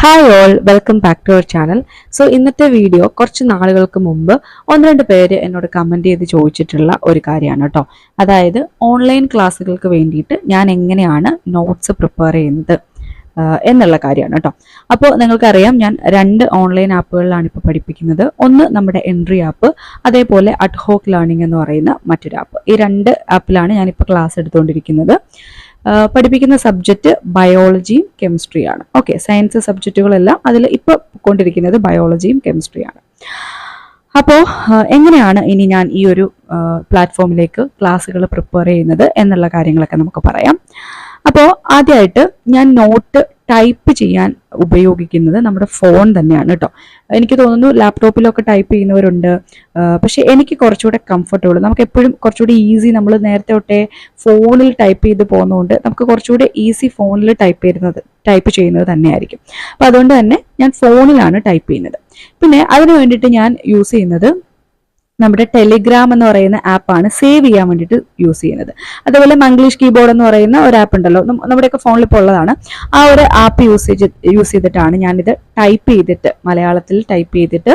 Hi all welcome back to our channel so ഇന്നത്തെ video കുറച്ച് നാളുകൾക്ക് മുമ്പ് ഒന്ന് രണ്ട് പേര് എന്നോട് കമന്റ് ചെയ്ത് ചോദിച്ചിട്ടുള്ള ഒരു കാര്യമാണ് കേട്ടോ അതായത് ഓൺലൈൻ ക്ലാസ്സുകൾക്ക് വേണ്ടിയിട്ട് ഞാൻ എങ്ങനെയാണ് നോട്ട്സ് പ്രിപ്പയർ ചെയ്യുന്നത് എന്നുള്ള കാര്യമാണ് കേട്ടോ അപ്പോൾ നിങ്ങൾക്കറിയാം ഞാൻ രണ്ട് ഓൺലൈൻ ആപ്പുകളിലാണ് ഇപ്പോൾ പഠിപ്പിക്കുന്നത്. ഒന്ന് നമ്മുടെ എൻട്രി ആപ്പ് അതേപോലെ അഡ്ഹോക്ക് ലേണിംഗ് എന്ന് പറയുന്ന മറ്റൊരു ആപ്പ് ഈ രണ്ട് ആപ്പിലാണ് ഞാനിപ്പോൾ ക്ലാസ് എടുത്തുകൊണ്ടിരിക്കുന്നത് പഠിപ്പിക്കുന്ന സബ്ജക്റ്റ് ബയോളജിയും കെമിസ്ട്രിയാണ് ഓക്കെ സയൻസ് സബ്ജക്റ്റുകളെല്ലാം അതിൽ ഇപ്പോൾ കൊണ്ടിരിക്കുന്നത് ബയോളജിയും കെമിസ്ട്രിയാണ് അപ്പോൾ എങ്ങനെയാണ് ഇനി ഞാൻ ഈ ഒരു പ്ലാറ്റ്ഫോമിലേക്ക് ക്ലാസ്സുകൾ പ്രിപ്പയർ ചെയ്യുന്നത് എന്നുള്ള കാര്യങ്ങളൊക്കെ നമുക്ക് പറയാം. അപ്പോൾ ആദ്യമായിട്ട് ഞാൻ നോട്ട് ടൈപ്പ് ചെയ്യാൻ ഉപയോഗിക്കുന്നത് നമ്മുടെ ഫോൺ തന്നെയാണ് കേട്ടോ. എനിക്ക് തോന്നുന്നു ലാപ്ടോപ്പിലൊക്കെ ടൈപ്പ് ചെയ്യുന്നവരുണ്ട്. പക്ഷേ എനിക്ക് കുറച്ചുകൂടെ കംഫർട്ടബിൾ നമുക്ക് എപ്പോഴും കുറച്ചുകൂടി ഈസി നമ്മൾ നേരത്തെ തൊട്ടേ ഫോണിൽ ടൈപ്പ് ചെയ്ത് പോകുന്നതുകൊണ്ട് നമുക്ക് കുറച്ചുകൂടി ഈസി ഫോണിൽ ടൈപ്പ് ചെയ്യുന്നത് ടൈപ്പ് ചെയ്യുന്നത് തന്നെയായിരിക്കും. അപ്പം അതുകൊണ്ട് തന്നെ ഞാൻ ഫോണിലാണ് ടൈപ്പ് ചെയ്യുന്നത്. പിന്നെ അതിന് വേണ്ടിയിട്ട് ഞാൻ യൂസ് ചെയ്യുന്നത് നമ്മുടെ ടെലിഗ്രാം എന്ന് പറയുന്ന ആപ്പാണ് സേവ് ചെയ്യാൻ വേണ്ടിയിട്ട് യൂസ് ചെയ്യുന്നത്. അതുപോലെ മംഗ്ലീഷ് കീബോർഡ് എന്ന് പറയുന്ന ഒരു ആപ്പ് ഉണ്ടല്ലോ. നമ്മുടെയൊക്കെ ഫോണിൽ ഇപ്പോൾ ഉള്ളതാണ്. ആ ഒരു ആപ്പ് യൂസ് യൂസ് ചെയ്തിട്ടാണ് ഞാനിത് ടൈപ്പ് ചെയ്തിട്ട് മലയാളത്തിൽ ടൈപ്പ് ചെയ്തിട്ട്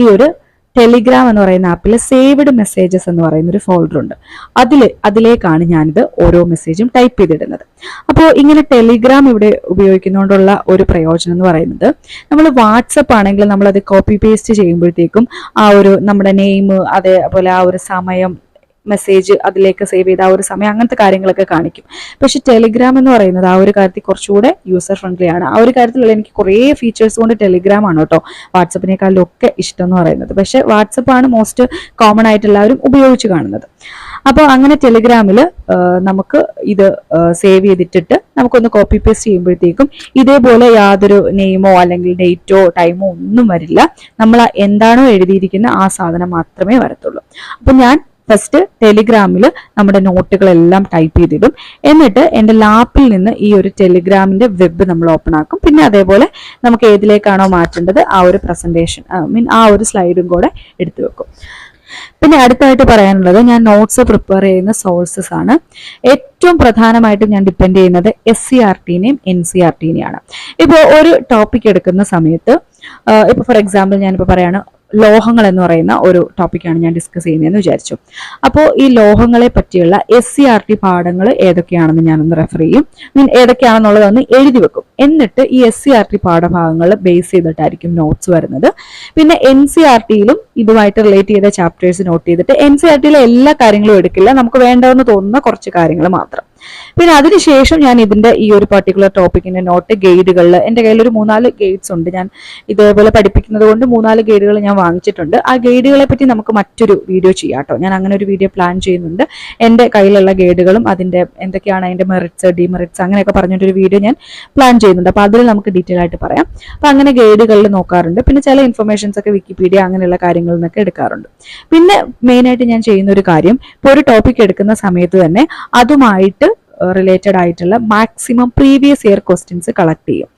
ഈ ഒരു ടെലിഗ്രാം എന്ന് പറയുന്ന ആപ്പിൽ സേവ്ഡ് മെസ്സേജസ് എന്ന് പറയുന്ന ഒരു ഫോൾഡർ ഉണ്ട്. അതിൽ അതിലേക്കാണ് ഞാനിത് ഓരോ മെസ്സേജും ടൈപ്പ് ചെയ്തിടുന്നത്. അപ്പോൾ ഇങ്ങനെ ടെലിഗ്രാം ഇവിടെ ഉപയോഗിക്കുന്നതുകൊണ്ടുള്ള ഒരു പ്രയോജനം എന്ന് പറയുന്നത് നമ്മൾ വാട്സപ്പ് ആണെങ്കിൽ നമ്മൾ അത് കോപ്പി പേസ്റ്റ് ചെയ്യുമ്പോഴത്തേക്കും ആ ഒരു നമ്മുടെ നെയിം അതേപോലെ ആ ഒരു സമയം മെസ്സേജ് അതിലേക്ക് സേവ് ചെയ്ത ആ ഒരു സമയം അങ്ങനത്തെ കാര്യങ്ങളൊക്കെ കാണിക്കും. പക്ഷെ ടെലിഗ്രാം എന്ന് പറയുന്നത് ആ ഒരു കാര്യത്തിൽ കുറച്ചുകൂടെ യൂസർ ഫ്രണ്ട്ലി ആണ്. ആ ഒരു കാര്യത്തിലുള്ള എനിക്ക് കുറേ ഫീച്ചേഴ്സ് കൊണ്ട് ടെലിഗ്രാം ആണ് കേട്ടോ വാട്സപ്പിനേക്കാളും ഒക്കെ ഇഷ്ടം എന്ന് പറയുന്നത്. പക്ഷെ വാട്സപ്പാണ് മോസ്റ്റ് കോമൺ ആയിട്ട് എല്ലാവരും ഉപയോഗിച്ച് കാണുന്നത്. അപ്പോൾ അങ്ങനെ ടെലിഗ്രാമിൽ നമുക്ക് ഇത് സേവ് ചെയ്തിട്ടിട്ട് നമുക്കൊന്ന് കോപ്പി പേസ്റ്റ് ചെയ്യുമ്പോഴത്തേക്കും ഇതേപോലെ യാതൊരു നെയിമോ അല്ലെങ്കിൽ ഡേറ്റോ ടൈമോ ഒന്നും വരില്ല. നമ്മൾ എന്താണോ എഴുതിയിരിക്കുന്ന ആ സാധനം മാത്രമേ വരത്തുള്ളൂ. അപ്പം ഞാൻ ഫസ്റ്റ് ടെലിഗ്രാമിൽ നമ്മുടെ നോട്ടുകളെല്ലാം ടൈപ്പ് ചെയ്തിടും. എന്നിട്ട് എന്റെ ലാപ്പിൽ നിന്ന് ഈ ഒരു ടെലിഗ്രാമിന്റെ വെബ് നമ്മൾ ഓപ്പൺ ആക്കും. പിന്നെ അതേപോലെ നമുക്ക് ഏതിലേക്കാണോ മാറ്റേണ്ടത് ആ ഒരു പ്രസന്റേഷൻ മീൻ ആ ഒരു സ്ലൈഡും കൂടെ എടുത്തു വെക്കും. പിന്നെ അടുത്തായിട്ട് പറയാനുള്ളത് ഞാൻ നോട്ട്സ് പ്രിപ്പയർ ചെയ്യുന്ന സോഴ്സസ് ആണ്. ഏറ്റവും പ്രധാനമായിട്ടും ഞാൻ ഡിപ്പെൻഡ് ചെയ്യുന്നത് എസ് സി ആർ ടിനെയും എൻ സി ആർ ടിനെയാണ് ഇപ്പോൾ ഒരു ടോപ്പിക് എടുക്കുന്ന സമയത്ത് ഇപ്പോൾ ഫോർ എക്സാമ്പിൾ ഞാനിപ്പോൾ പറയാണ് ലോഹങ്ങൾ എന്ന് പറയുന്ന ഒരു ടോപ്പിക്കാണ് ഞാൻ ഡിസ്കസ് ചെയ്യുന്നതെന്ന് വിചാരിച്ചു. അപ്പോൾ ഈ ലോഹങ്ങളെ പറ്റിയുള്ള എസ് സി ആർ ടി പാഠങ്ങൾ ഏതൊക്കെയാണെന്ന് ഞാനൊന്ന് റെഫർ ചെയ്യും. മീൻ ഏതൊക്കെയാണെന്നുള്ളതൊന്ന് എഴുതി വെക്കും. എന്നിട്ട് ഈ എസ് സി ആർ ടി പാഠഭാഗങ്ങൾ ബേസ് ചെയ്തിട്ടായിരിക്കും നോട്ട്സ് വരുന്നത്. പിന്നെ എൻ സി ആർ ടിയിലും ഇതുമായിട്ട് റിലേറ്റ് ചെയ്ത ചാപ്റ്റേഴ്സ് നോട്ട് ചെയ്തിട്ട് എൻ സി ആർ ടിയിലെ എല്ലാ കാര്യങ്ങളും എടുക്കില്ല. നമുക്ക് വേണ്ടതെന്ന് തോന്നുന്ന കുറച്ച് കാര്യങ്ങൾ മാത്രം. പിന്നെ അതിനുശേഷം ഞാൻ ഇതിന്റെ ഈ ഒരു പർട്ടിക്കുലർ ടോപ്പിക്കിന്റെ നോട്ട് ഗൈഡുകളിൽ എന്റെ കയ്യിൽ ഒരു മൂന്നാൽ ഗൈഡ്സ് ഉണ്ട് ഞാൻ ഇതേപോലെ പഠിപ്പിക്കുന്നത് കൊണ്ട് മൂന്നാൽ ഗൈഡുകൾ ഞാൻ വാങ്ങിച്ചിട്ടുണ്ട്. ആ ഗൈഡുകളെ പറ്റി നമുക്ക് മറ്റൊരു വീഡിയോ ചെയ്യാം കേട്ടോ ഞാൻ അങ്ങനെ ഒരു വീഡിയോ പ്ലാൻ ചെയ്യുന്നുണ്ട്. എന്റെ കയ്യിലുള്ള ഗൈഡുകളും അതിന്റെ എന്തൊക്കെയാണ് അതിന്റെ മെറിറ്റ്സ് ഡിമെറിറ്റ്സ് അങ്ങനെയൊക്കെ പറഞ്ഞിട്ടൊരു വീഡിയോ ഞാൻ പ്ലാൻ ചെയ്യുന്നുണ്ട്. അപ്പോൾ അതിൽ നമുക്ക് ഡീറ്റെയിൽ ആയിട്ട് പറയാം. അപ്പോൾ അങ്ങനെ ഗൈഡുകളിൽ നോക്കാറുണ്ട്. പിന്നെ ചില ഇൻഫർമേഷൻസ് ഒക്കെ വിക്കിപീഡിയ അങ്ങനെയുള്ള കാര്യങ്ങളിൽ നിന്നൊക്കെ എടുക്കാറുണ്ട്. പിന്നെ മെയിനായിട്ട് ഞാൻ ചെയ്യുന്ന ഒരു കാര്യം ഇപ്പോൾ ഒരു ടോപ്പിക് എടുക്കുന്ന സമയത്ത് തന്നെ അതുമായിട്ട് റിലേറ്റഡ് ആയിട്ടുള്ള maximum previous year questions collect ചെയ്യും.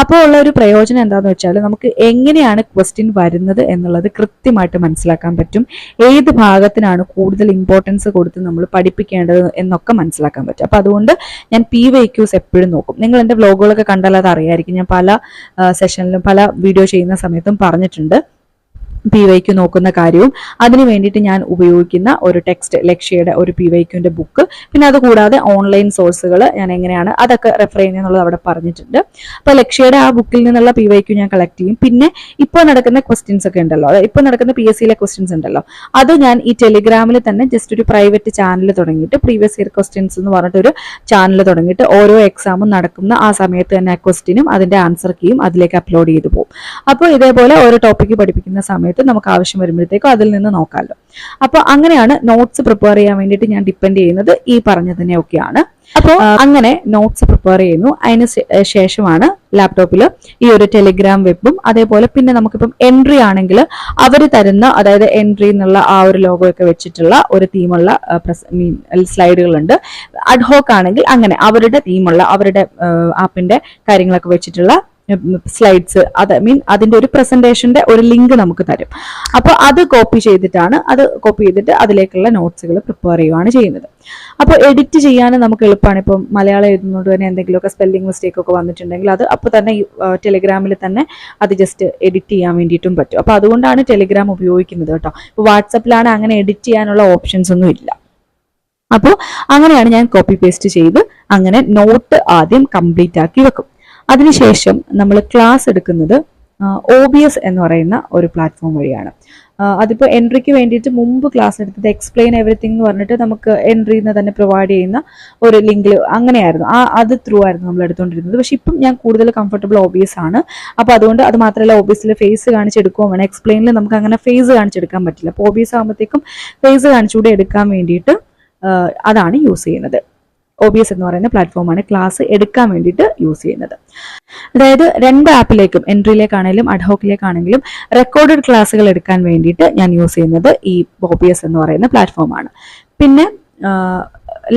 അപ്പോൾ ഉള്ള ഒരു പ്രയോജനം എന്താണെന്ന് വെച്ചാൽ നമുക്ക് എങ്ങനെയാണ് ക്വസ്റ്റ്യൻ വരുന്നത് എന്നുള്ളത് കൃത്യമായിട്ട് മനസ്സിലാക്കാൻ പറ്റും. ഏത് ഭാഗത്തിനാണ് കൂടുതൽ ഇമ്പോർട്ടൻസ് കൊടുത്ത് നമ്മൾ പഠിപ്പിക്കേണ്ടത് എന്നൊക്കെ മനസ്സിലാക്കാൻ പറ്റും. അപ്പോൾ അതുകൊണ്ട് ഞാൻ പി വൈ ക്യൂസ് എപ്പോഴും നോക്കും. നിങ്ങൾ എന്റെ വ്ലോഗുകളൊക്കെ കണ്ടാൽ അത് അറിയായിരിക്കും. ഞാൻ പല സെഷനിലും പല വീഡിയോ ചെയ്യുന്ന സമയത്തും പറഞ്ഞിട്ടുണ്ട്. പി വൈക്ക് നോക്കുന്ന കാര്യവും അതിന് വേണ്ടിയിട്ട് ഞാൻ ഉപയോഗിക്കുന്ന ഒരു ടെക്സ്റ്റ് ലക്ഷ്യയുടെ ഒരു പി വൈക്യുവിന്റെ ബുക്ക് പിന്നെ അതുകൂടാതെ ഓൺലൈൻ സോഴ്സുകൾ ഞാൻ എങ്ങനെയാണ് അതൊക്കെ റെഫർ ചെയ്യുന്നത് അവിടെ പറഞ്ഞിട്ടുണ്ട്. അപ്പോൾ ലക്ഷ്യയുടെ ആ ബുക്കിൽ നിന്നുള്ള പി വൈക്യു ഞാൻ കളക്ട് ചെയ്യും. പിന്നെ ഇപ്പോൾ നടക്കുന്ന ക്വസ്റ്റ്യൻസ് ഒക്കെ ഉണ്ടല്ലോ. ഇപ്പോൾ നടക്കുന്ന പി എസ് സിയിലെ ക്വസ്റ്റ്യൻസ് ഉണ്ടല്ലോ. അത് ഞാൻ ഈ ടെലിഗ്രാമിൽ തന്നെ ജസ്റ്റ് ഒരു പ്രൈവറ്റ് ചാനൽ തുടങ്ങിയിട്ട് പ്രീവിയസ് ഇയർ ക്വസ്റ്റ്യൻസ് എന്ന് പറഞ്ഞിട്ട് ഒരു ചാനൽ തുടങ്ങിയിട്ട് ഓരോ എക്സാമും നടക്കുന്ന ആ സമയത്ത് തന്നെ ആ അതിന്റെ ആൻസർ കീയും അതിലേക്ക് അപ്ലോഡ് ചെയ്തു പോകും. അപ്പോൾ ഇതേപോലെ ഓരോ ടോപ്പിക്ക് പഠിപ്പിക്കുന്ന സമയത്ത് നമുക്ക് ആവശ്യം വരുമ്പോഴത്തേക്കും അതിൽ നിന്ന് നോക്കാമല്ലോ അപ്പോൾ അങ്ങനെയാണ് നോട്ട്സ് പ്രിപ്പയർ ചെയ്യാൻ വേണ്ടിയിട്ട് ഞാൻ ഡിപ്പെൻഡ് ചെയ്യുന്നത് ഈ പറഞ്ഞതിനെയൊക്കെയാണ് അപ്പോൾ അങ്ങനെ നോട്ട്സ് പ്രിപ്പയർ ചെയ്യുന്നു. അതിന് ശേഷമാണ് ലാപ്ടോപ്പിൽ ഈ ഒരു ടെലിഗ്രാം വെബും അതേപോലെ പിന്നെ നമുക്കിപ്പം എൻട്രി ആണെങ്കിൽ അവർ തരുന്ന അതായത് എൻട്രി എന്നുള്ള ആ ഒരു ലോഗോ ഒക്കെ വെച്ചിട്ടുള്ള ഒരു തീമുള്ള മീൻ സ്ലൈഡുകളുണ്ട്. അഡ്ഹോക്ക് ആണെങ്കിൽ അങ്ങനെ അവരുടെ തീമുള്ള അവരുടെ ആപ്പിന്റെ കാര്യങ്ങളൊക്കെ വെച്ചിട്ടുള്ള സ്ലൈഡ്സ് അത് മീൻ അതിന്റെ ഒരു പ്രസന്റേഷന്റെ ഒരു ലിങ്ക് നമുക്ക് തരും. അപ്പോൾ അത് കോപ്പി ചെയ്തിട്ടാണ് അത് കോപ്പി ചെയ്തിട്ട് അതിലേക്കുള്ള നോട്ട്സുകൾ പ്രിപ്പയർ ചെയ്യുകയാണ് ചെയ്യുന്നത്. അപ്പോൾ എഡിറ്റ് ചെയ്യാൻ നമുക്ക് എളുപ്പമാണ് ഇപ്പം മലയാളം എഴുതുന്നതുകൊണ്ട് തന്നെ എന്തെങ്കിലുമൊക്കെ സ്പെല്ലിംഗ് മിസ്റ്റേക്ക് ഒക്കെ വന്നിട്ടുണ്ടെങ്കിൽ അത് അപ്പോൾ തന്നെ ടെലിഗ്രാമിൽ തന്നെ അത് ജസ്റ്റ് എഡിറ്റ് ചെയ്യാൻ വേണ്ടിയിട്ടും പറ്റും. അപ്പോൾ അതുകൊണ്ടാണ് ടെലിഗ്രാം ഉപയോഗിക്കുന്നത് കേട്ടോ. ഇപ്പോൾ വാട്സപ്പിലാണ് അങ്ങനെ എഡിറ്റ് ചെയ്യാനുള്ള ഓപ്ഷൻസ് ഒന്നും ഇല്ല. അപ്പോൾ അങ്ങനെയാണ് ഞാൻ കോപ്പി പേസ്റ്റ് ചെയ്ത് അങ്ങനെ നോട്ട് ആദ്യം കംപ്ലീറ്റ് ആക്കി വെക്കും. അതിനുശേഷം നമ്മൾ ക്ലാസ് എടുക്കുന്നത് ഒ ബി എസ് എന്ന് പറയുന്ന ഒരു പ്ലാറ്റ്ഫോം വഴിയാണ്. അതിപ്പോൾ എൻട്രിക്ക് വേണ്ടിയിട്ട് മുമ്പ് ക്ലാസ് എടുത്തത് എക്സ്പ്ലെയിൻ എവറിത്തിങ് എന്ന് പറഞ്ഞിട്ട് നമുക്ക് എൻട്രിയിൽ നിന്ന് തന്നെ പ്രൊവൈഡ് ചെയ്യുന്ന ഒരു ലിങ്കിൽ അങ്ങനെയായിരുന്നു. ആ അത് ത്രൂ ആയിരുന്നു നമ്മൾ എടുത്തുകൊണ്ടിരുന്നത് പക്ഷേ ഇപ്പം ഞാൻ കൂടുതൽ കംഫർട്ടബിൾ എസ് ആണ്. അപ്പോൾ അതുകൊണ്ട് അത് മാത്രമല്ല എസിൽ ഫേസ് കാണിച്ചെടുക്കുകയും വേണം. എക്സ്പ്ലെയിനിൽ നമുക്ക് അങ്ങനെ ഫേസ് കാണിച്ചെടുക്കാൻ പറ്റില്ല. അപ്പോൾ എസ് ആകുമ്പോഴത്തേക്കും ഫേസ് കാണിച്ചുകൂടെ എടുക്കാൻ വേണ്ടിയിട്ട് അതാണ് യൂസ് ചെയ്യുന്നത്. ഒ ബി എസ് എന്ന് പറയുന്ന പ്ലാറ്റ്ഫോമാണ് ക്ലാസ് എടുക്കാൻ വേണ്ടിയിട്ട് യൂസ് ചെയ്യുന്നത്. അതായത് രണ്ട് ആപ്പിലേക്കും എൻട്രിയിലേക്കാണെങ്കിലും അഡ്ഹോക്കിലേക്കാണെങ്കിലും റെക്കോർഡഡ് ക്ലാസ്സുകൾ എടുക്കാൻ വേണ്ടിയിട്ട് ഞാൻ യൂസ് ചെയ്യുന്നത് ഈ ഒ എന്ന് പറയുന്ന പ്ലാറ്റ്ഫോമാണ് പിന്നെ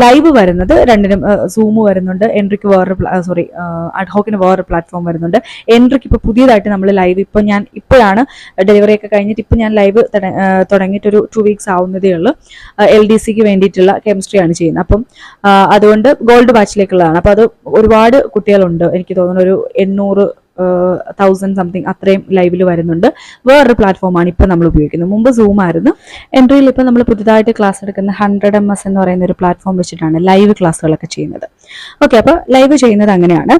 ലൈവ് വരുന്നത് രണ്ടിനും സൂമ് വരുന്നുണ്ട് എൻട്രിക്ക് വേറൊരു സോറി അഡ്ഹോക്കിന് വേറൊരു പ്ലാറ്റ്ഫോം വരുന്നുണ്ട്. എൻട്രിക്ക് ഇപ്പോൾ പുതിയതായിട്ട് നമ്മൾ ലൈവ് ഇപ്പോൾ ഞാൻ ഇപ്പോഴാണ് ഡെലിവറി ഒക്കെ കഴിഞ്ഞിട്ട് ഇപ്പോൾ ഞാൻ ലൈവ് തുടങ്ങിയിട്ട് ഒരു ടു വീക്സ് ആവുന്നതേ ഉള്ളൂ. എൽ ഡി സിക്ക് വേണ്ടിയിട്ടുള്ള കെമിസ്ട്രിയാണ് ചെയ്യുന്നത്. അപ്പം അതുകൊണ്ട് ഗോൾഡ് ബാച്ചിലേക്കുള്ളതാണ് അപ്പോൾ അത് ഒരുപാട് കുട്ടികളുണ്ട്. എനിക്ക് തോന്നുന്നു ഒരു എണ്ണൂറ് തൗസൻഡ് സംതിങ് അത്രയും ലൈവിൽ വരുന്നുണ്ട്. വേറൊരു പ്ലാറ്റ്ഫോമാണ് ഇപ്പം നമ്മൾ ഉപയോഗിക്കുന്നത്. മുമ്പ് സൂം ആയിരുന്നു. എൻട്രിയിൽ ഇപ്പം നമ്മൾ പുതുതായിട്ട് ക്ലാസ് എടുക്കുന്ന ഹൺഡ്രഡ് എം എസ് എന്ന് പറയുന്ന ഒരു പ്ലാറ്റ്ഫോം വെച്ചിട്ടാണ് ലൈവ് ക്ലാസ്സുകളൊക്കെ ചെയ്യുന്നത്. ഓക്കെ അപ്പോൾ ലൈവ് ചെയ്യുന്നത് അങ്ങനെയാണ്.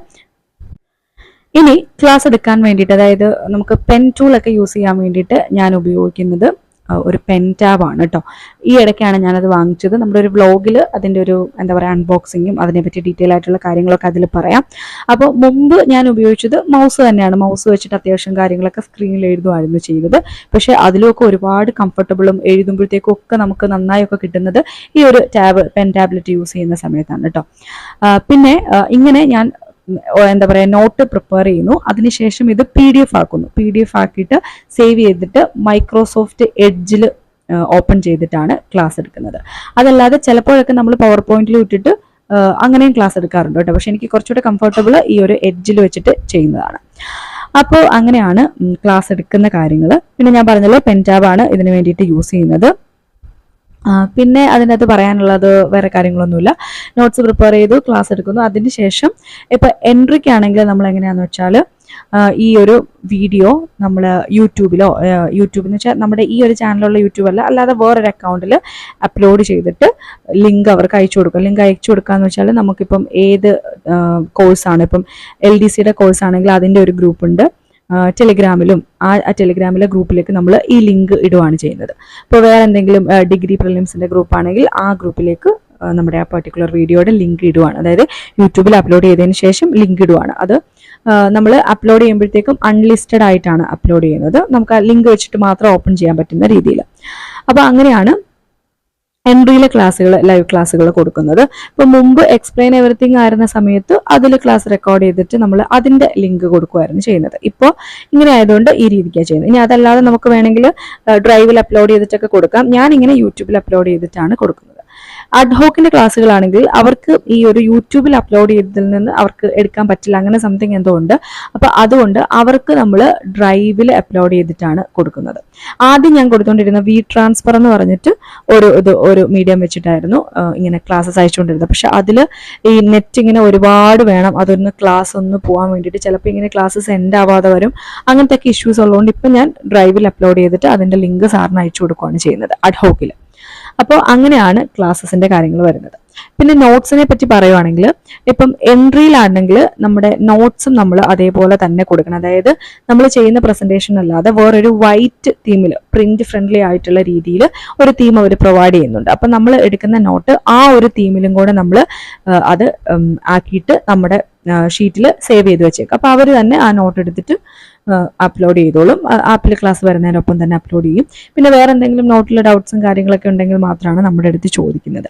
ഇനി ക്ലാസ് എടുക്കാൻ വേണ്ടിയിട്ട് അതായത് നമുക്ക് പെൻ ടൂളൊക്കെ യൂസ് ചെയ്യാൻ വേണ്ടിയിട്ട് ഞാൻ ഉപയോഗിക്കുന്നത് ഒരു പെൻ ടാബ് ആണ് കേട്ടോ ഈ ഇടയ്ക്കാണ് ഞാനത് വാങ്ങിച്ചത്. നമ്മുടെ ഒരു വ്ളോഗിൽ അതിന്റെ ഒരു എന്താ പറയുക അൺബോക്സിങ്ങും അതിനെപ്പറ്റി ഡീറ്റെയിൽ ആയിട്ടുള്ള കാര്യങ്ങളൊക്കെ അതിൽ പറയാം. അപ്പോൾ മുമ്പ് ഞാൻ ഉപയോഗിച്ചത് മൗസ് തന്നെയാണ്. മൗസ് വെച്ചിട്ട് അത്യാവശ്യം കാര്യങ്ങളൊക്കെ സ്ക്രീനിൽ എഴുതുമായിരുന്നു ചെയ്തത്. പക്ഷേ അതിലൊക്കെ ഒരുപാട് കംഫർട്ടബിളും എഴുതുമ്പോഴത്തേക്കും ഒക്കെ നമുക്ക് നന്നായൊക്കെ കിട്ടുന്നത് ഈ ഒരു ടാബ് പെൻ ടാബ്ലറ്റ് യൂസ് ചെയ്യുന്ന സമയത്താണ് കേട്ടോ പിന്നെ ഇങ്ങനെ ഞാൻ എന്താ പറയുക നോട്ട് പ്രിപ്പയർ ചെയ്യുന്നു. അതിനുശേഷം ഇത് പി ഡി എഫ് ആക്കുന്നു. പി ഡി എഫ് ആക്കിയിട്ട് സേവ് ചെയ്തിട്ട് മൈക്രോസോഫ്റ്റ് എഡ്ജിൽ ഓപ്പൺ ചെയ്തിട്ടാണ് ക്ലാസ് എടുക്കുന്നത്. അതല്ലാതെ ചിലപ്പോഴൊക്കെ നമ്മൾ പവർ പോയിന്റിൽ ഇട്ടിട്ട് അങ്ങനെയും ക്ലാസ് എടുക്കാറുണ്ട് കേട്ടോ. പക്ഷെ എനിക്ക് കുറച്ചുകൂടെ കംഫർട്ടബിൾ ഈ ഒരു എഡ്ജിൽ വെച്ചിട്ട് ചെയ്യുന്നതാണ്. അപ്പോൾ അങ്ങനെയാണ് ക്ലാസ് എടുക്കുന്ന കാര്യങ്ങൾ പിന്നെ ഞാൻ പറഞ്ഞല്ലോ പെന്റാബാണ് ഇതിന് വേണ്ടിയിട്ട് യൂസ് ചെയ്യുന്നത്. പിന്നെ അതിനകത്ത് പറയാനുള്ളത് വേറെ കാര്യങ്ങളൊന്നുമില്ല. നോട്ട്സ് പ്രിപ്പയർ ചെയ്തു ക്ലാസ് എടുക്കുന്നു. അതിന് ശേഷം ഇപ്പൊ എൻട്രിക്ക് നമ്മൾ എങ്ങനെയാന്ന് വെച്ചാൽ ഈ ഒരു വീഡിയോ നമ്മൾ യൂട്യൂബിലോ യൂട്യൂബ് എന്ന് വെച്ചാൽ നമ്മുടെ ഈ ഒരു ചാനലുള്ള യൂട്യൂബ് അല്ല അല്ലാതെ വേറൊരു അക്കൗണ്ടിൽ അപ്ലോഡ് ചെയ്തിട്ട് ലിങ്ക് അവർക്ക് അയച്ചു കൊടുക്കുക ലിങ്ക് അയച്ചു കൊടുക്കാന്ന് വെച്ചാൽ നമുക്കിപ്പം ഏത് കോഴ്സാണ് ഇപ്പം എൽ ഡി സിയുടെ കോഴ്സാണെങ്കിൽ അതിന്റെ ഒരു ഗ്രൂപ്പ് ഉണ്ട്. ടെലിഗ്രാമിലും ആ ടെലിഗ്രാമിലെ ഗ്രൂപ്പിലേക്ക് നമ്മൾ ഈ ലിങ്ക് ഇടുകയാണ് ചെയ്യുന്നത്. അപ്പോൾ വേറെ എന്തെങ്കിലും ഡിഗ്രി പ്രിലിംസിന്റെ ഗ്രൂപ്പ് ആണെങ്കിൽ ആ ഗ്രൂപ്പിലേക്ക് നമ്മുടെ ആ പെർട്ടിക്കുലർ വീഡിയോയുടെ ലിങ്ക് ഇടുവാണ്. അതായത് യൂട്യൂബിൽ അപ്ലോഡ് ചെയ്തതിന് ശേഷം ലിങ്ക് ഇടുവാണ്. അത് നമ്മൾ അപ്ലോഡ് ചെയ്യുമ്പോഴത്തേക്കും അൺലിസ്റ്റഡ് ആയിട്ടാണ് അപ്ലോഡ് ചെയ്യുന്നത്. നമുക്ക് ആ ലിങ്ക് വെച്ചിട്ട് മാത്രം ഓപ്പൺ ചെയ്യാൻ പറ്റുന്ന രീതിയിൽ അപ്പോൾ അങ്ങനെയാണ് എൻട്രിയിലെ ക്ലാസ്സുകൾ ലൈവ് ക്ലാസ്സുകൾ കൊടുക്കുന്നത്. ഇപ്പം മുമ്പ് എക്സ്പ്ലെയിൻ എവറിത്തിങ് ആയിരുന്ന സമയത്ത് അതിൽ ക്ലാസ് റെക്കോർഡ് ചെയ്തിട്ട് നമ്മൾ അതിന്റെ ലിങ്ക് കൊടുക്കുമായിരുന്നു ചെയ്യുന്നത്. ഇപ്പോൾ ഇങ്ങനെ ആയതുകൊണ്ട് ഈ രീതിക്കാണ് ചെയ്യുന്നത്. ഇനി അതല്ലാതെ നമുക്ക് വേണമെങ്കിൽ ഡ്രൈവിൽ അപ്ലോഡ് ചെയ്തിട്ടൊക്കെ കൊടുക്കാം. ഞാനിങ്ങനെ യൂട്യൂബിൽ അപ്ലോഡ് ചെയ്തിട്ടാണ് കൊടുക്കുന്നത്. അഡ്ഹോക്കിന്റെ ക്ലാസ്സുകളാണെങ്കിൽ അവർക്ക് ഈ ഒരു യൂട്യൂബിൽ അപ്ലോഡ് ചെയ്തതിൽ നിന്ന് അവർക്ക് എടുക്കാൻ പറ്റില്ല. അങ്ങനെ സംതിങ് എന്തോ ഉണ്ട്. അപ്പൊ അതുകൊണ്ട് അവർക്ക് നമ്മൾ ഡ്രൈവിൽ അപ്ലോഡ് ചെയ്തിട്ടാണ് കൊടുക്കുന്നത്. ആദ്യം ഞാൻ കൊടുത്തുകൊണ്ടിരുന്ന വി ട്രാൻസ്ഫർ എന്ന് പറഞ്ഞിട്ട് ഒരു ഇത് ഒരു മീഡിയം വെച്ചിട്ടായിരുന്നു ഇങ്ങനെ ക്ലാസ്സസ് അയച്ചുകൊണ്ടിരുന്നത്. പക്ഷെ അതിൽ ഈ നെറ്റ് ഇങ്ങനെ ഒരുപാട് വേണം. അതൊന്ന് ക്ലാസ് ഒന്ന് പോകാൻ വേണ്ടിയിട്ട്. ചിലപ്പോൾ ഇങ്ങനെ ക്ലാസ്സസ് എൻഡ് ആവാതെ വരും. അങ്ങനത്തെ ഇഷ്യൂസ് ഉള്ളതുകൊണ്ട് ഇപ്പം ഞാൻ ഡ്രൈവിൽ അപ്ലോഡ് ചെയ്തിട്ട് അതിന്റെ ലിങ്ക് സാറിന് അയച്ചു കൊടുക്കുകയാണ് ചെയ്യുന്നത് അഡ്ഹോക്കിൽ അപ്പോൾ അങ്ങനെയാണ് ക്ലാസ്സസിന്റെ കാര്യങ്ങൾ വരുന്നത്. പിന്നെ നോട്ട്സിനെ പറ്റി പറയുവാണെങ്കിൽ ഇപ്പം എൻട്രിയിലാണെങ്കിൽ നമ്മുടെ നോട്ട്സും നമ്മൾ അതേപോലെ തന്നെ കൊടുക്കണം. അതായത് നമ്മൾ ചെയ്യുന്ന പ്രസന്റേഷൻ അല്ലാതെ വേറൊരു വൈറ്റ് തീമിൽ പ്രിന്റ് ഫ്രണ്ട്ലി ആയിട്ടുള്ള രീതിയിൽ ഒരു തീം അവർ പ്രൊവൈഡ് ചെയ്യുന്നുണ്ട്. അപ്പം നമ്മൾ എടുക്കുന്ന നോട്ട് ആ ഒരു തീമിലും കൂടെ നമ്മൾ അത് ആക്കിയിട്ട് നമ്മുടെ ഷീറ്റിൽ സേവ് ചെയ്ത് വെച്ചേക്കും. അപ്പോൾ അവർ തന്നെ ആ നോട്ട് എടുത്തിട്ട് അപ്ലോഡ് ചെയ്തോളും. ആപ്പിൽ ക്ലാസ് വരുന്നതിനൊപ്പം തന്നെ അപ്ലോഡ് ചെയ്യും. പിന്നെ വേറെ എന്തെങ്കിലും നോട്ടിലെ ഡൗട്ട്സും കാര്യങ്ങളൊക്കെ ഉണ്ടെങ്കിൽ മാത്രമാണ് നമ്മുടെ അടുത്ത് ചോദിക്കുന്നത്.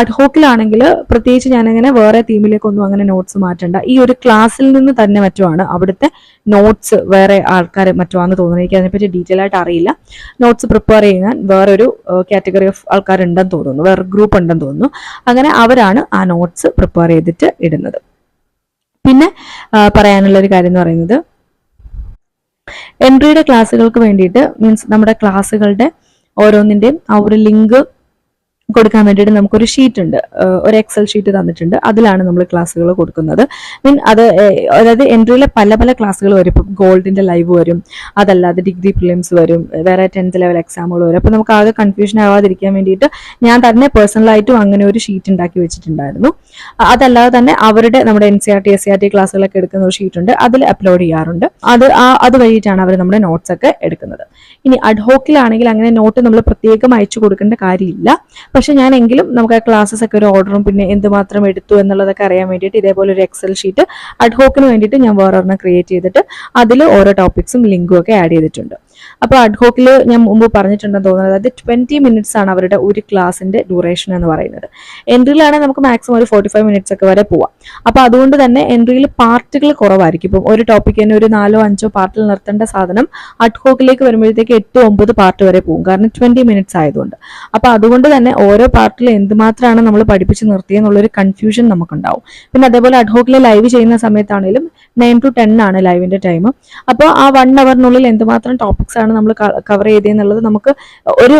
അഡ്ഹോക്കിലാണെങ്കിൽ പ്രത്യേകിച്ച് ഞാനങ്ങനെ വേറെ തീമിലേക്കൊന്നും അങ്ങനെ നോട്ട്സ് മാറ്റണ്ട. ഈ ഒരു ക്ലാസ്സിൽ നിന്ന് തന്നെ മറ്റുമാണ് അവിടുത്തെ നോട്ട്സ് വേറെ ആൾക്കാർ മറ്റുമാണെന്ന് തോന്നുന്നത്. എനിക്ക് അതിനെപ്പറ്റി ഡീറ്റെയിൽ ആയിട്ട് അറിയില്ല. നോട്ട്സ് പ്രിപ്പയർ ചെയ്യാൻ വേറൊരു കാറ്റഗറി ഓഫ് ആൾക്കാരുണ്ടെന്ന് തോന്നുന്നു. വേറെ ഗ്രൂപ്പ് ഉണ്ടെന്ന് തോന്നുന്നു. അങ്ങനെ അവരാണ് ആ നോട്ട്സ് പ്രിപ്പയർ ചെയ്തിട്ട് ഇടുന്നത്. പിന്നെ പറയാനുള്ള ഒരു കാര്യം എന്ന് പറയുന്നത് എൻട്രിയുടെ ക്ലാസ്സുകൾക്ക് വേണ്ടിയിട്ട് മീൻസ് നമ്മുടെ ക്ലാസ്സുകളുടെ ഓരോന്നിന്റെയും ആ ഒരു ലിങ്ക് കൊടുക്കാൻ വേണ്ടിയിട്ട് നമുക്കൊരു ഷീറ്റ് ഉണ്ട് ഒരു എക്സൽ ഷീറ്റ് തന്നിട്ടുണ്ട്. അതിലാണ് നമ്മൾ ക്ലാസ്സുകൾ കൊടുക്കുന്നത്. മീൻ അത് അതായത് എൻട്രിയിലെ പല പല ക്ലാസ്സുകൾ വരും. ഇപ്പം ഗോൾഡിന്റെ ലൈവ് വരും. അതല്ലാതെ ഡിഗ്രി പ്രിലിംസ് വരും. വേറെ ടെൻത്ത് ലെവൽ എക്സാമുകൾ വരും. അപ്പോൾ നമുക്ക് ആകെ കൺഫ്യൂഷൻ ആവാതിരിക്കാൻ വേണ്ടിയിട്ട് ഞാൻ തന്നെ പേഴ്സണലായിട്ടും അങ്ങനെ ഒരു ഷീറ്റ് ഉണ്ടാക്കി വെച്ചിട്ടുണ്ടായിരുന്നു. അതല്ലാതെ തന്നെ അവരുടെ നമ്മുടെ N C R T S C R T ക്ലാസ്സുകളൊക്കെ എടുക്കുന്ന ഒരു ഷീറ്റ് ഉണ്ട്. അതിൽ അപ്ലോഡ് ചെയ്യാറുണ്ട്. അത് അത് വഴിയിട്ടാണ് അവർ നമ്മുടെ നോട്ട്സ് ഒക്കെ എടുക്കുന്നത്. ഇനി അഡ്ഹോക്കിലാണെങ്കിൽ അങ്ങനെ നോട്ട് നമ്മൾ പ്രത്യേകം അയച്ചു കൊടുക്കേണ്ട കാര്യമില്ല. പക്ഷെ ഞാൻ എങ്കിലും നമുക്ക് ആ ക്ലാസ്സസ് ഒക്കെ ഒരു ഓർഡറും പിന്നെ എന്തുമാത്രം എടുത്തു എന്നുള്ളതൊക്കെ അറിയാൻ വേണ്ടിയിട്ട് ഇതേപോലെ ഒരു എക്സൽ ഷീറ്റ് അഡ്ഹോക്കിന് വേണ്ടിയിട്ട് ഞാൻ വേറെ ഒരെണ്ണം ക്രിയേറ്റ് ചെയ്തിട്ട് അതിൽ ഓരോ ടോപ്പിക്സും ലിങ്കും ഒക്കെ ആഡ് ചെയ്തിട്ടുണ്ട്. അപ്പോൾ അഡ്ഹോക്കിൽ ഞാൻ മുമ്പ് പറഞ്ഞിട്ടുണ്ടെന്ന് തോന്നുന്നത് അതായത് ട്വന്റി മിനിറ്റ്സ് ആണ് അവരുടെ ഒരു ക്ലാസിന്റെ ഡ്യൂറേഷൻ എന്ന് പറയുന്നത്. എൻട്രിയിലാണെങ്കിൽ നമുക്ക് മാക്സിമം ഒരു ഫോർട്ടി ഫൈവ് മിനിറ്റ്സ് ഒക്കെ വരെ പോവാം. അപ്പോൾ അതുകൊണ്ട് തന്നെ എൻട്രിയിൽ പാർട്ടുകൾ കുറവായിരിക്കും. ഇപ്പം ഒരു ടോപ്പിക് തന്നെ ഒരു നാലോ അഞ്ചോ പാർട്ടിൽ നിർത്തേണ്ട സാധനം അഡ്ഹോക്കിലേക്ക് വരുമ്പോഴത്തേക്ക് എട്ട് ഒമ്പത് പാർട്ട് വരെ പോകും. കാരണം ട്വന്റി മിനിറ്റ്സ് ആയതുകൊണ്ട്. അപ്പോൾ അതുകൊണ്ട് തന്നെ ഓരോ പാർട്ടിൽ എന്തുമാത്രമാണ് നമ്മൾ പഠിപ്പിച്ച് നിർത്തിയെന്നുള്ളൊരു കൺഫ്യൂഷൻ നമുക്കുണ്ടാവും. പിന്നെ അതേപോലെ അഡ്ഹോക്കിൽ ലൈവ് ചെയ്യുന്ന സമയത്താണെങ്കിലും നയൻ ടു ടെൻ ആണ് ലൈവിന്റെ ടൈം അപ്പോൾ ആ വൺ അവറിനുള്ളിൽ എന്തുമാത്രം ടോപ്പിക്സ് ആണ് നമ്മൾ കവർ ചെയ്തതെന്നുള്ളത് നമുക്ക് ഒരു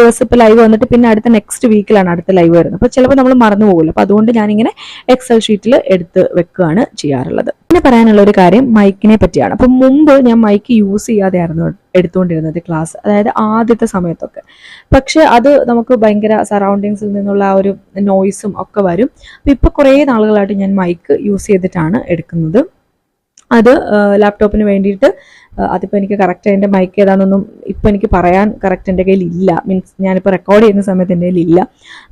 ദിവസം ഇപ്പോൾ ലൈവ് വന്നിട്ട് പിന്നെ അടുത്ത നെക്സ്റ്റ് വീക്കിലാണ് അടുത്ത ലൈവ് വരുന്നത്. അപ്പോൾ ചിലപ്പോൾ നമ്മൾ മറന്നു പോകുമല്ലോ അപ്പോൾ അതുകൊണ്ട് ഞാനിങ്ങനെ എക്സൽ ഷീറ്റിൽ എടുത്ത് വെക്കുകയാണ് ചെയ്യാറുള്ളത്. പിന്നെ പറയാനുള്ള ഒരു കാര്യം മൈക്കിനെ പറ്റിയാണ്. അപ്പം മുമ്പ് ഞാൻ മൈക്ക് യൂസ് ചെയ്യാതെയായിരുന്നു എടുത്തുകൊണ്ടിരുന്നത് ക്ലാസ് അതായത് ആദ്യത്തെ സമയത്തൊക്കെ. പക്ഷേ അത് നമുക്ക് ഭയങ്കര സറൗണ്ടിങ്സിൽ നിന്നുള്ള ആ ഒരു നോയ്സും ഒക്കെ വരും. അപ്പം ഇപ്പോൾ കുറേ നാളുകളായിട്ട് ഞാൻ മൈക്ക് യൂസ് ചെയ്തിട്ടാണ് എടുക്കുന്നത്. അത് ലാപ്ടോപ്പിന് വേണ്ടിയിട്ട് അതിപ്പോൾ എനിക്ക് കറക്റ്റ് അതിന്റെ മൈക്ക് ഏതാണെന്നൊന്നും ഇപ്പം എനിക്ക് പറയാൻ കറക്റ്റ് എന്റെ കയ്യിൽ ഇല്ല മീൻസ് ഞാനിപ്പോൾ റെക്കോർഡ് ചെയ്യുന്ന സമയത്ത് എന്റെ കയ്യിൽ ഇല്ല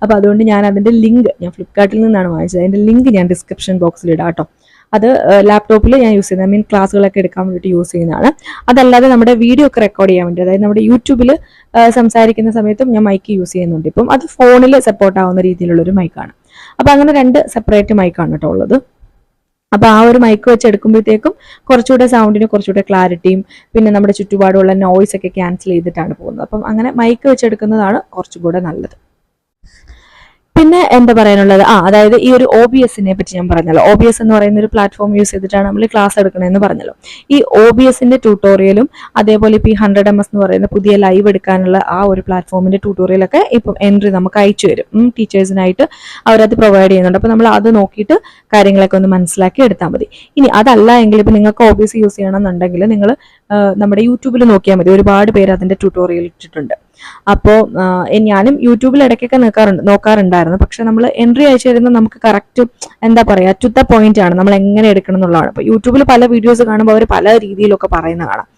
അപ്പോൾ അതുകൊണ്ട് ഞാൻ അതിന്റെ ലിങ്ക് ഞാൻ ഫ്ലിപ്കാർട്ടിൽ നിന്നാണ് വാങ്ങിച്ചത്. അതിന്റെ ലിങ്ക് ഞാൻ ഡിസ്ക്രിപ്ഷൻ ബോക്സിൽ ഇടാം കേട്ടോ. അത് ലാപ്ടോപ്പിൽ ഞാൻ യൂസ് ചെയ്യുന്നത് മീൻ ക്ലാസ്സുകളൊക്കെ എടുക്കാൻ വേണ്ടിയിട്ട് യൂസ് ചെയ്യുന്നതാണ്. അതല്ലാതെ നമ്മുടെ വീഡിയോ ഒക്കെ റെക്കോർഡ് ചെയ്യാൻ വേണ്ടി അതായത് നമ്മുടെ യൂട്യൂബിൽ സംസാരിക്കുന്ന സമയത്തും ഞാൻ മൈക്ക് യൂസ് ചെയ്യുന്നുണ്ട്. ഇപ്പം അത് ഫോണിൽ സപ്പോർട്ട് ആവുന്ന രീതിയിലുള്ള ഒരു മൈക്കാണ് അപ്പോൾ അങ്ങനെ രണ്ട് സെപ്പറേറ്റ് മൈക്കാണ് കേട്ടോ ഉള്ളത്. അപ്പൊ ആ ഒരു മൈക്ക് വെച്ച് എടുക്കുമ്പോഴത്തേക്കും കുറച്ചുകൂടെ സൗണ്ടിന് കുറച്ചുകൂടെ ക്ലാരിറ്റിയും പിന്നെ നമ്മുടെ ചുറ്റുപാടുള്ള നോയ്സ് ഒക്കെ ക്യാൻസൽ ചെയ്തിട്ടാണ് പോകുന്നത്. അപ്പം അങ്ങനെ മൈക്ക് വെച്ചെടുക്കുന്നതാണ് കുറച്ചുകൂടെ നല്ലത്. പിന്നെ എന്താ പറയാനുള്ളത്? ആ അതായത് ഈ ഒരു ഒ ബി എസിനെ പറ്റി ഞാൻ പറഞ്ഞല്ലോ. ഒ ബി എസ് എന്ന് പറയുന്ന ഒരു പ്ലാറ്റ്ഫോം യൂസ് ചെയ്തിട്ടാണ് നമ്മൾ ക്ലാസ് എടുക്കണമെന്ന് പറഞ്ഞല്ലോ. ഈ ഒ ബി എസിന്റെ ട്യൂട്ടോറിയലും അതേപോലെ ഇപ്പോൾ ഈ ഹൺഡ്രഡ് എം എസ് എന്ന് പറയുന്ന പുതിയ ലൈവ് എടുക്കാനുള്ള ആ ഒരു പ്ലാറ്റ്ഫോമിന്റെ ട്യൂട്ടോറിയലൊക്കെ ഇപ്പം എൻട്രി നമുക്ക് അയച്ചു വരും ടീച്ചേഴ്സിനായിട്ട് അവരത് പ്രൊവൈഡ് ചെയ്യുന്നുണ്ട്. അപ്പോൾ നമ്മൾ അത് നോക്കിയിട്ട് കാര്യങ്ങളൊക്കെ ഒന്ന് മനസ്സിലാക്കി എടുത്താൽ മതി. ഇനി അതല്ല എങ്കിൽ ഇപ്പം നിങ്ങൾക്ക് ഒ ബി എസ് യൂസ് ചെയ്യണമെന്നുണ്ടെങ്കിൽ നിങ്ങൾ നമ്മുടെ യൂട്യൂബിൽ നോക്കിയാൽ മതി. ഒരുപാട് പേര് അതിന്റെ ട്യൂട്ടോറിയൽ ഇട്ടിട്ടുണ്ട്. അപ്പോൾ ഞാനും യൂട്യൂബിൽ ഇടയ്ക്കൊക്കെ നോക്കാറുണ്ട് നോക്കാറുണ്ടായിരുന്നു. പക്ഷെ നമ്മൾ എൻട്രി അയച്ചു തരുന്നത് നമുക്ക് കറക്റ്റ് എന്താ പറയുക ടു ദ പോയിന്റ് ആണ് നമ്മൾ എങ്ങനെ എടുക്കണം എന്നുള്ളതാണ്. അപ്പോൾ യൂട്യൂബിൽ പല വീഡിയോസ് കാണുമ്പോൾ അവർ പല രീതിയിലൊക്കെ പറയുന്ന കാണാം.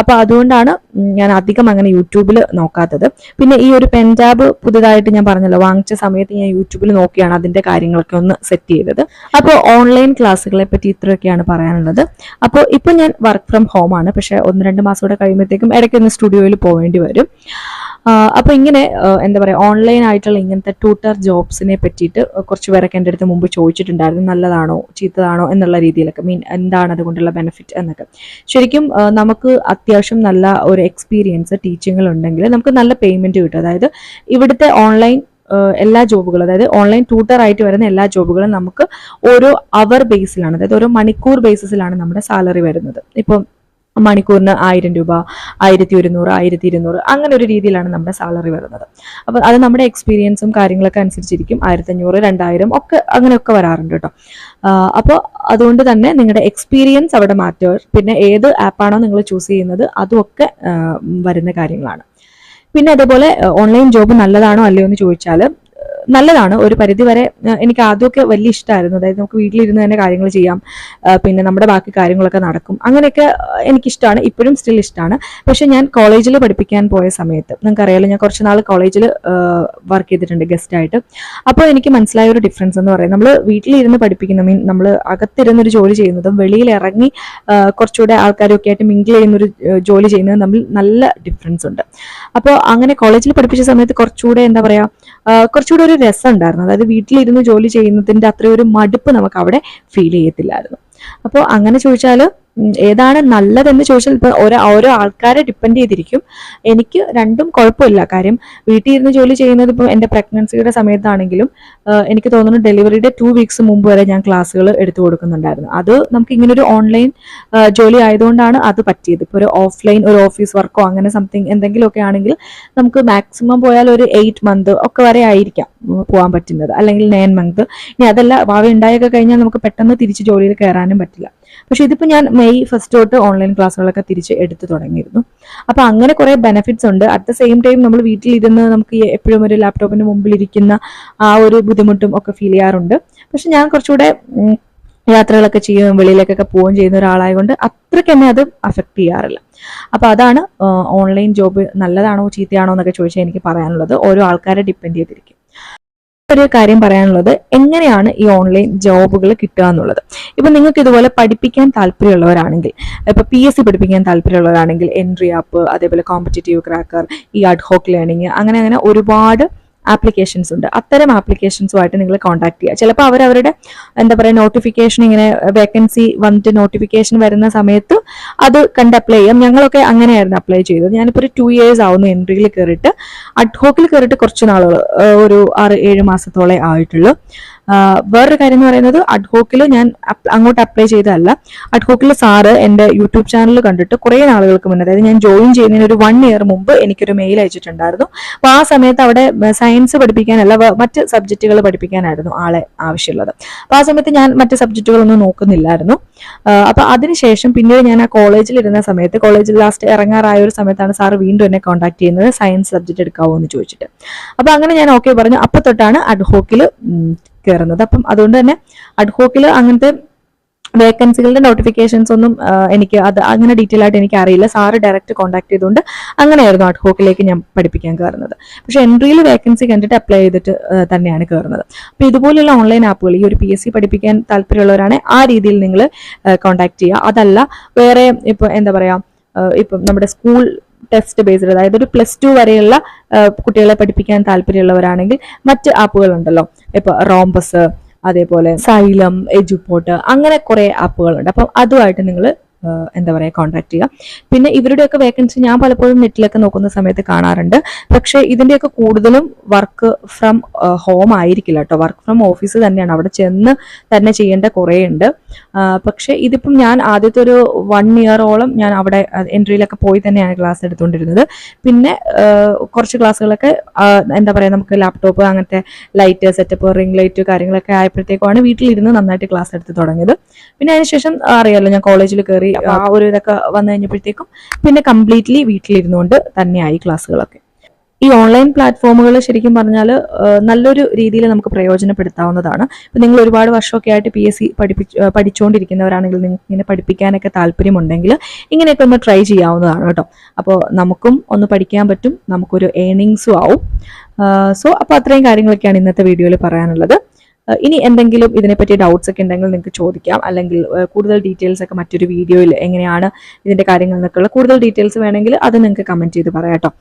അപ്പോൾ അതുകൊണ്ടാണ് ഞാൻ അധികം അങ്ങനെ യൂട്യൂബിൽ നോക്കാത്തത്. പിന്നെ ഈ ഒരു പെന്റാബ് പുതുതായിട്ട് ഞാൻ പറഞ്ഞല്ലോ വാങ്ങിച്ച സമയത്ത് ഞാൻ യൂട്യൂബിൽ നോക്കിയാണ് അതിന്റെ കാര്യങ്ങളൊക്കെ ഒന്ന് സെറ്റ് ചെയ്തത്. അപ്പോൾ ഓൺലൈൻ ക്ലാസ്സുകളെ പറ്റി ഇത്രയൊക്കെയാണ് പറയാനുള്ളത്. അപ്പോൾ ഇപ്പോൾ ഞാൻ വർക്ക് ഫ്രം ഹോം ആണ്. പക്ഷേ ഒന്ന് രണ്ട് മാസം കൂടെ കഴിയുമ്പോഴത്തേക്കും ഇടയ്ക്കൊന്ന് സ്റ്റുഡിയോയിൽ പോകേണ്ടി വരും. അപ്പോൾ ഇങ്ങനെ എന്താ പറയുക ഓൺലൈൻ ആയിട്ടുള്ള ഇങ്ങനത്തെ ട്യൂട്ടർ ജോബ്സിനെ പറ്റിയിട്ട് കുറച്ച് പേരൊക്കെ എന്റെ അടുത്ത് മുമ്പ് ചോദിച്ചിട്ടുണ്ടായിരുന്നു നല്ലതാണോ ചീത്തതാണോ എന്നുള്ള രീതിയിലൊക്കെ. മീൻ എന്താണ് അതുകൊണ്ടുള്ള ബെനിഫിറ്റ് എന്നൊക്കെ. ശരിക്കും നമുക്ക് അത്യാവശ്യം നല്ല ഒരു എക്സ്പീരിയൻസ് ടീച്ചിങ്ങൾ ഉണ്ടെങ്കിൽ നമുക്ക് നല്ല പേയ്മെന്റ് കിട്ടും. അതായത് ഇവിടുത്തെ ഓൺലൈൻ എല്ലാ ജോബുകളും അതായത് ഓൺലൈൻ ട്യൂട്ടർ ആയിട്ട് വരുന്ന എല്ലാ ജോബുകളും നമുക്ക് ഓരോ അവർ ബേസിലാണ് അതായത് ഓരോ മണിക്കൂർ ബേസിസിലാണ് നമ്മുടെ സാലറി വരുന്നത്. ഇപ്പം മണിക്കൂറിന് ആയിരം രൂപ ആയിരത്തി ഒരുന്നൂറ് ആയിരത്തി ഇരുന്നൂറ് അങ്ങനെ ഒരു രീതിയിലാണ് നമ്മുടെ സാലറി വരുന്നത്. അപ്പോൾ അത് നമ്മുടെ എക്സ്പീരിയൻസും കാര്യങ്ങളൊക്കെ അനുസരിച്ചിരിക്കും. ആയിരത്തഞ്ഞൂറ് രണ്ടായിരം ഒക്കെ അങ്ങനെയൊക്കെ വരാറുണ്ട് കേട്ടോ. അപ്പോൾ അതുകൊണ്ട് തന്നെ നിങ്ങളുടെ എക്സ്പീരിയൻസ് അവിടെ മാറ്റുക പിന്നെ ഏത് ആപ്പാണോ നിങ്ങൾ ചൂസ് ചെയ്യുന്നത് അതുമൊക്കെ വരുന്ന കാര്യങ്ങളാണ്. പിന്നെ അതേപോലെ ഓൺലൈൻ ജോബ് നല്ലതാണോ അല്ലയോ എന്ന് ചോദിച്ചാൽ നല്ലതാണ്. ഒരു പരിധിവരെ എനിക്ക് ആദ്യമൊക്കെ വലിയ ഇഷ്ടമായിരുന്നു അതായത് നമുക്ക് വീട്ടിലിരുന്ന് തന്നെ കാര്യങ്ങൾ ചെയ്യാം. പിന്നെ നമ്മുടെ ബാക്കി കാര്യങ്ങളൊക്കെ നടക്കും. അങ്ങനെയൊക്കെ എനിക്കിഷ്ടമാണ് ഇപ്പോഴും സ്റ്റിൽ ഇഷ്ടമാണ് പക്ഷെ ഞാൻ കോളേജിൽ പഠിപ്പിക്കാൻ പോയ സമയത്ത് നിങ്ങൾക്കറിയാലോ ഞാൻ കുറച്ച് നാൾ കോളേജിൽ വർക്ക് ചെയ്തിട്ടുണ്ട് ഗസ്റ്റ് ആയിട്ട്. അപ്പോൾ എനിക്ക് മനസ്സിലായ ഒരു ഡിഫറൻസ് എന്ന് പറയുന്നത് നമ്മൾ വീട്ടിലിരുന്ന് പഠിപ്പിക്കുന്ന മീൻ നമ്മൾ അകത്തിരുന്നൊരു ജോലി ചെയ്യുന്നതും വെളിയിൽ ഇറങ്ങി കുറച്ചുകൂടെ ആൾക്കാരൊക്കെ ആയിട്ട് മിങ്കിൾ ചെയ്യുന്നൊരു ജോലി ചെയ്യുന്നതും തമ്മിൽ നല്ല ഡിഫറൻസ് ഉണ്ട്. അപ്പോൾ അങ്ങനെ കോളേജിൽ പഠിപ്പിച്ച സമയത്ത് കുറച്ചുകൂടെ എന്താ പറയുക കുറച്ചുകൂടെ ഒരു രസം ഉണ്ടായിരുന്നു അതായത് വീട്ടിലിരുന്ന് ജോലി ചെയ്യുന്നതിന്റെ അത്രയൊരു മടുപ്പ് നമുക്ക് അവിടെ ഫീൽ ചെയ്യത്തില്ലായിരുന്നു. അപ്പോൾ അങ്ങനെ ചോദിച്ചാൽ ഏതാണ് നല്ലതെന്ന് ചോദിച്ചാൽ ഇപ്പൊ ഓരോ ഓരോ ആൾക്കാരെ ഡിപ്പെൻഡ് ചെയ്തിരിക്കും. എനിക്ക് രണ്ടും കുഴപ്പമില്ല. കാര്യം വീട്ടിൽ ഇരുന്ന് ജോലി ചെയ്യുന്നത് ഇപ്പം എന്റെ പ്രഗ്നൻസിയുടെ സമയത്താണെങ്കിലും എനിക്ക് തോന്നുന്നു ഡെലിവറിയുടെ ടു വീക്സ് മുമ്പ് വരെ ഞാൻ ക്ലാസ്സുകൾ എടുത്തു കൊടുക്കുന്നുണ്ടായിരുന്നു. അത് നമുക്ക് ഇങ്ങനൊരു ഓൺലൈൻ ജോലി ആയതുകൊണ്ടാണ് അത് പറ്റിയത്. ഇപ്പോൾ ഒരു ഓഫ്ലൈൻ ഒരു ഓഫീസ് വർക്കോ അങ്ങനെ സംതിങ് എന്തെങ്കിലുമൊക്കെ ആണെങ്കിൽ നമുക്ക് മാക്സിമം പോയാൽ ഒരു എയ്റ്റ് മന്ത് ഒക്കെ വരെ ആയിരിക്കാം പോകാൻ പറ്റുന്നത്. അല്ലെങ്കിൽ നയൻ മന്ത് ഇനി അതല്ല ഭാവി ഉണ്ടായൊക്കെ കഴിഞ്ഞാൽ നമുക്ക് പെട്ടെന്ന് തിരിച്ച് ജോലിയിൽ കയറാനും പറ്റില്ല. പക്ഷെ ഇതിപ്പോൾ ഞാൻ മെയ് ഫസ്റ്റ് തൊട്ട് ഓൺലൈൻ ക്ലാസ്സുകളൊക്കെ തിരിച്ച് എടുത്തു തുടങ്ങിയിരുന്നു. അപ്പോൾ അങ്ങനെ കുറേ ബെനിഫിറ്റ്സ് ഉണ്ട്. അറ്റ് ദ സെയിം ടൈം നമ്മൾ വീട്ടിലിരുന്ന് നമുക്ക് എപ്പോഴും ഒരു ലാപ്ടോപ്പിന് മുമ്പിൽ ഇരിക്കുന്ന ആ ഒരു ബുദ്ധിമുട്ടും ഒക്കെ ഫീൽ ചെയ്യാറുണ്ട്. പക്ഷെ ഞാൻ കുറച്ചുകൂടെ യാത്രകളൊക്കെ ചെയ്യുകയും വെളിയിലേക്കൊക്കെ പോവുകയും ചെയ്യുന്ന ഒരാളായതുകൊണ്ട് അത്രയ്ക്ക് എന്നെ അത് അഫക്റ്റ് ചെയ്യാറില്ല. അപ്പോൾ അതാണ് ഓൺലൈൻ ജോബ് നല്ലതാണോ ചീത്തയാണോ എന്നൊക്കെ ചോദിച്ചാൽ എനിക്ക് പറയാനുള്ളത്. ഓരോ ആൾക്കാരെ ഡിപ്പെൻഡ് ചെയ്തിരിക്കും. ഒരു കാര്യം പറയാനുള്ളത് എങ്ങനെയാണ് ഈ ഓൺലൈൻ ജോബുകൾ കിട്ടുക എന്നുള്ളത്. ഇപ്പൊ നിങ്ങൾക്ക് ഇതുപോലെ പഠിപ്പിക്കാൻ താല്പര്യമുള്ളവരാണെങ്കിൽ ഇപ്പൊ പി എസ് സി പഠിപ്പിക്കാൻ താല്പര്യമുള്ളവരാണെങ്കിൽ എൻട്രി ആപ്പ് അതേപോലെ കോമ്പറ്റേറ്റീവ് ക്രാക്കർ ഈ അഡ്ഹോക്ക് ലേണിംഗ് അങ്ങനെ അങ്ങനെ ഒരുപാട് ആപ്ലിക്കേഷൻസ് ഉണ്ട്. അത്തരം ആപ്ലിക്കേഷൻസുമായിട്ട് നിങ്ങൾ കോൺടാക്ട് ചെയ്യുക ചിലപ്പോൾ അവർ അവരുടെ എന്താ പറയുക നോട്ടിഫിക്കേഷൻ ഇങ്ങനെ വേക്കൻസി വന്നിട്ട് നോട്ടിഫിക്കേഷൻ വരുന്ന സമയത്ത് അത് കണ്ട് അപ്ലൈ ചെയ്യാം. ഞങ്ങളൊക്കെ അങ്ങനെയായിരുന്നു അപ്ലൈ ചെയ്തത്. ഞാനിപ്പോൾ ഒരു ടു ഇയേഴ്സ് ആവുന്നു എൻട്രിയിൽ കയറിയിട്ട് അഡ്ഹോക്കിൽ കയറിയിട്ട് കുറച്ച് നാളുകൾ ഒരു ആറ് ഏഴ് മാസത്തോളം ആയിട്ടുള്ളൂ. വേറൊരു കാര്യം എന്ന് പറയുന്നത് അഡ്ഹോക്കിൽ ഞാൻ അങ്ങോട്ട് അപ്ലൈ ചെയ്തതല്ല. അഡ്ഹോക്കിൽ സാറ് എന്റെ യൂട്യൂബ് ചാനൽ കണ്ടിട്ട് കുറേ നാളുകൾക്ക് മുന്നേ അതായത് ഞാൻ ജോയിൻ ചെയ്യുന്നതിന് ഒരു വൺ ഇയർ മുമ്പ് എനിക്കൊരു മെയിൽ അയച്ചിട്ടുണ്ടായിരുന്നു. അപ്പോൾ ആ സമയത്ത് അവിടെ സയൻസ് പഠിപ്പിക്കാനല്ല മറ്റ് സബ്ജക്റ്റുകൾ പഠിപ്പിക്കാനായിരുന്നു ആളെ ആവശ്യമുള്ളത്. അപ്പോൾ ആ സമയത്ത് ഞാൻ മറ്റ് സബ്ജക്റ്റുകളൊന്നും നോക്കുന്നില്ലായിരുന്നു. അപ്പോൾ അതിനുശേഷം പിന്നീട് ഞാൻ ആ കോളേജിൽ ഇരുന്ന സമയത്ത് കോളേജിൽ ലാസ്റ്റ് ഇറങ്ങാറായ ഒരു സമയത്താണ് സാർ വീണ്ടും എന്നെ കോൺടാക്ട് ചെയ്യുന്നത് സയൻസ് സബ്ജക്റ്റ് എടുക്കാവോ എന്ന് ചോദിച്ചിട്ട്. അപ്പോൾ അങ്ങനെ ഞാൻ ഓക്കെ പറഞ്ഞു. അപ്പോൾ തൊട്ടാണ് അഡ്ഹോക്കിൽ കയറുന്നത് അപ്പം അതുകൊണ്ട് തന്നെ അഡ്ഹോക്കിൽ അങ്ങനത്തെ വേക്കൻസികളുടെ നോട്ടിഫിക്കേഷൻസ് ഒന്നും എനിക്ക് അത് അങ്ങനെ ഡീറ്റെയിൽ ആയിട്ട് എനിക്ക് അറിയില്ല. സാറ് ഡയറക്റ്റ് കോൺടാക്ട് ചെയ്തുകൊണ്ട് അങ്ങനെയായിരുന്നു അഡ്ഹോക്കിലേക്ക് ഞാൻ പഠിപ്പിക്കാൻ കയറുന്നത് പക്ഷേ എൻട്രിയിൽ വേക്കൻസി കണ്ടിട്ട് അപ്ലൈ ചെയ്തിട്ട് തന്നെയാണ് കയറുന്നത് അപ്പോൾ ഇതുപോലെയുള്ള ഓൺലൈൻ ആപ്പുകൾ ഈ ഒരു പി എസ് സി പഠിപ്പിക്കാൻ താല്പര്യമുള്ളവരാണ് ആ രീതിയിൽ നിങ്ങൾ കോൺടാക്ട് ചെയ്യുക. അതല്ല വേറെ ഇപ്പോൾ എന്താ പറയുക ഇപ്പം നമ്മുടെ സ്കൂൾ ടെസ്റ്റ് ബേസ്ഡ് അതായത് ഒരു പ്ലസ് ടു വരെയുള്ള കുട്ടികളെ പഠിപ്പിക്കാൻ താല്പര്യമുള്ളവരാണെങ്കിൽ മറ്റ് ആപ്പുകളുണ്ടല്ലോ ഇപ്പൊ റോംബസ് അതേപോലെ സൈലം എജുപോട്ട് അങ്ങനെ കുറെ ആപ്പുകളുണ്ട് അപ്പം അതുമായിട്ട് നിങ്ങൾ എന്താ പറയുക കോൺടാക്ട് ചെയ്യുക. പിന്നെ ഇവരുടെയൊക്കെ വേക്കൻസി ഞാൻ പലപ്പോഴും നെറ്റിലൊക്കെ നോക്കുന്ന സമയത്ത് കാണാറുണ്ട്. പക്ഷേ ഇതിന്റെയൊക്കെ കൂടുതലും വർക്ക് ഫ്രം ഹോം ആയിരിക്കില്ല കേട്ടോ. വർക്ക് ഫ്രം ഓഫീസ് തന്നെയാണ്. അവിടെ ചെന്ന് തന്നെ ചെയ്യേണ്ട കുറേ ഉണ്ട് പക്ഷേ ഇതിപ്പം ഞാൻ ആദ്യത്തെ ഒരു വൺ ഇയറോളം ഞാൻ അവിടെ എൻട്രിയിലൊക്കെ പോയി തന്നെയാണ് ക്ലാസ് എടുത്തുകൊണ്ടിരുന്നത്. പിന്നെ കുറച്ച് ക്ലാസ്സുകളൊക്കെ എന്താ പറയുക നമുക്ക് ലാപ്ടോപ്പ് അങ്ങനത്തെ ലൈറ്റ് സെറ്റപ്പ് റിംഗ് ലൈറ്റ് കാര്യങ്ങളൊക്കെ ആയപ്പോഴത്തേക്കുമാണ് വീട്ടിലിരുന്ന് നന്നായിട്ട് ക്ലാസ് എടുത്ത് തുടങ്ങിയത്. പിന്നെ അതിനുശേഷം അറിയാമല്ലോ ഞാൻ കോളേജിൽ കയറി അപ്പൊ ആ ഒരു ഇതൊക്കെ വന്നു കഴിഞ്ഞപ്പോഴത്തേക്കും പിന്നെ കംപ്ലീറ്റ്ലി വീട്ടിലിരുന്നുകൊണ്ട് തന്നെയായി ക്ലാസ്സുകളൊക്കെ. ഈ ഓൺലൈൻ പ്ലാറ്റ്ഫോമുകൾ ശരിക്കും പറഞ്ഞാൽ നല്ലൊരു രീതിയിൽ നമുക്ക് പ്രയോജനപ്പെടുത്താവുന്നതാണ്. ഇപ്പം നിങ്ങൾ ഒരുപാട് വർഷമൊക്കെ ആയിട്ട് പി എസ് സി പഠിപ്പിച്ച് പഠിച്ചുകൊണ്ടിരിക്കുന്നവരാണെങ്കിൽ നിങ്ങൾക്ക് ഇങ്ങനെ പഠിപ്പിക്കാനൊക്കെ താല്പര്യമുണ്ടെങ്കിൽ ഇങ്ങനെയൊക്കെ ഒന്ന് ട്രൈ ചെയ്യാവുന്നതാണ് കേട്ടോ. അപ്പോൾ നമുക്കും ഒന്ന് പഠിക്കാൻ പറ്റും നമുക്കൊരു ഏണിങ്സും ആവും. സോ അപ്പോൾ അത്രയും കാര്യങ്ങളൊക്കെയാണ് ഇന്നത്തെ വീഡിയോയിൽ പറയാനുള്ളത്. ഇനി എന്തെങ്കിലും ഇതിനെപ്പറ്റി ഡൗട്ട്സ് ഒക്കെ ഉണ്ടെങ്കിൽ നിങ്ങൾക്ക് ചോദിക്കാം. അല്ലെങ്കിൽ കൂടുതൽ ഡീറ്റെയിൽസ് ഒക്കെ മറ്റൊരു വീഡിയോയിൽ എങ്ങനെയാണ് ഇതിന്റെ കാര്യങ്ങൾ എന്നൊക്കെയുള്ള കൂടുതൽ ഡീറ്റെയിൽസ് വേണമെങ്കിൽ അത് നിങ്ങൾക്ക് കമന്റ് ചെയ്ത് പറയാം കേട്ടോ